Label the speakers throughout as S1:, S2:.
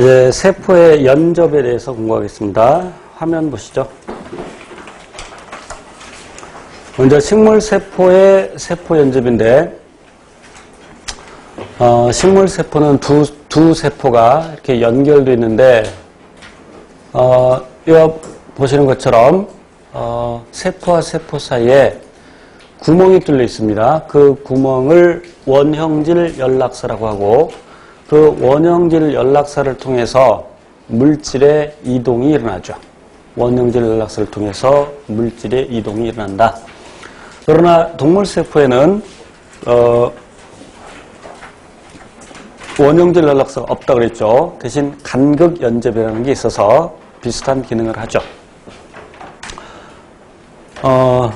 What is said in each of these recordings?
S1: 이제 세포의 연접에 대해서 공부하겠습니다. 화면 보시죠. 먼저 식물 세포의 세포 연접인데, 어, 식물 세포는 두, 두 세포가 이렇게 연결되어 있는데, 어, 보시는 것처럼, 어, 세포와 세포 사이에 구멍이 뚫려 있습니다. 그 구멍을 원형질 연락사라고 하고, 그 원형질 연락사를 통해서 물질의 이동이 일어나죠. 원형질 연락사를 통해서 물질의 이동이 일어난다. 그러나 동물 세포에는 어, 원형질 연락사가 없다 그랬죠. 대신 간극 연접이라는 게 있어서 비슷한 기능을 하죠. 어,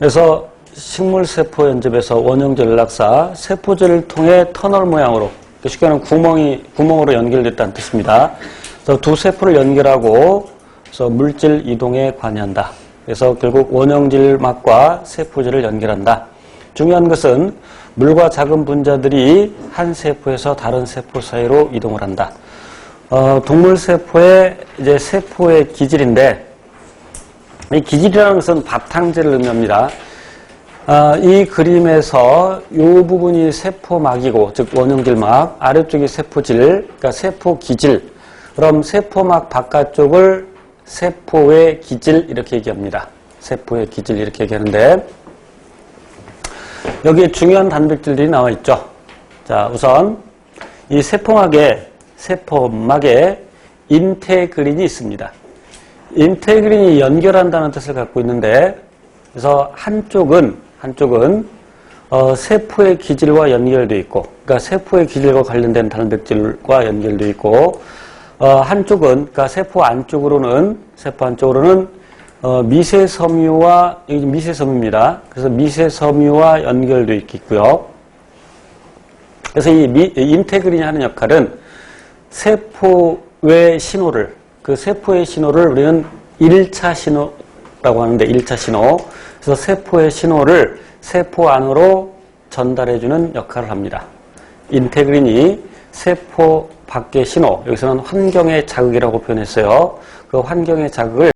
S1: 그래서 식물 세포 연접에서 원형질 연락사 세포질을 통해 터널 모양으로 쉽게 말하면 구멍이 구멍으로 연결됐다는 뜻입니다. 그래서 두 세포를 연결하고 그래서 물질 이동에 관여한다. 그래서 결국 원형질막과 세포질을 연결한다. 중요한 것은 물과 작은 분자들이 한 세포에서 다른 세포 사이로 이동을 한다. 어, 동물 세포의 이제 세포의 기질인데 이 기질이라는 것은 바탕재를 의미합니다. 아, 이 그림에서 이 부분이 세포막이고 즉 원형질막 아래쪽이 세포질 그러니까 세포 기질 그럼 세포막 바깥쪽을 세포의 기질 이렇게 얘기합니다. 세포의 기질 이렇게 얘기하는데 여기에 중요한 단백질들이 나와 있죠. 자 우선 이 세포막에 세포막에 인테그린이 있습니다. 인테그린이 연결한다는 뜻을 갖고 있는데 그래서 한쪽은 한쪽은 어, 세포의 기질과 연결되어 있고, 그러니까 세포의 기질과 관련된 단백질과 연결되어 있고, 어, 한쪽은 그러니까 세포 안쪽으로는 세포 안쪽으로는 어, 미세 섬유와 여기 미세 섬유입니다. 그래서 미세 섬유와 연결되어 있겠고요. 그래서 이 미, 인테그린이 하는 역할은 세포의 신호를 그 세포의 신호를 우리는 1차 신호라고 하는데 1차 신호 그래서 세포의 신호를 세포 안으로 전달해주는 역할을 합니다. 인테그린이 세포 밖의 신호, 여기서는 환경의 자극이라고 표현했어요. 그 환경의 자극을